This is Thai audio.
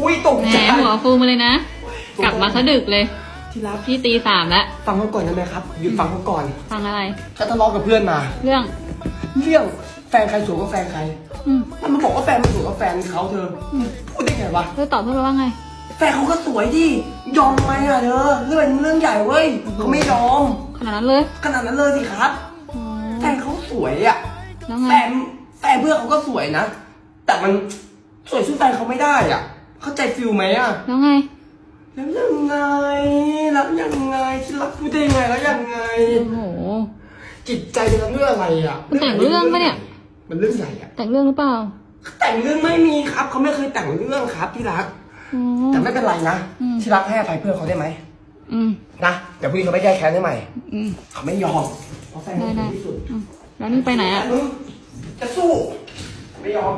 อุ้ยตกแหมใจหัวฟูมาเลยนะ กลับมาซะดึกเลย ที่รักพี่ตีสามแล้ว ฟังเขาก่อนได้ไหมครับหยุดฟังเขาก่อนฟังอะไรฉันทะเลาะกับเพื่อนมา เรื่อง เรื่องแฟนใครสวยกว่าแฟนใครอืมมันมาบอกว่าแฟนมันสวยกว่าแฟนเขาเธออพูดได้ไงวะ เธอตอบเพื่อนไปว่าไง แฟนเขาก็สวยดิยอมไหมอะเธอเรื่องเรื่องใหญ่เว้ยเขาไม่ยอม ขนาดนั้นเลยขนาดนั้นเลยสิครับอ๋อแฟนเขาสวยอะแล้วไง แฟนแฟนเพื่อนเขาก็สวยนะแต่ มันสวยสู้แฟนเขาไม่ได้อะ เข้าใจฟิลไหมอะ แล้วไง แล้วยังไง แล้วยังไงที่รักพูดได้ยังไงแล้วยังไง โอ้โห จิตใจเป็นเรื่องอะไรอะมันแต่งเรื่องปะเนี่ย มันเรื่องใหญ่อะ แต่งเรื่องหรือเปล่าแต่งเรื่องไม่มีครับ เขาไม่เคยแต่งเรื่องครับที่รักอ๋อแต่ไม่เป็นไรนะอืม ที่รักให้อภัยเพื่อนเขาได้ไหมอืม นะเดี๋ยวพรุ่งนี้เขาไปแก้แค้นได้ใหม่อืม เขาไม่ยอมเพราะแฟนได้เขาได้ ดีที่สุดอืมแล้วนี่ไปไหนอะจะสู้ไม่ยอม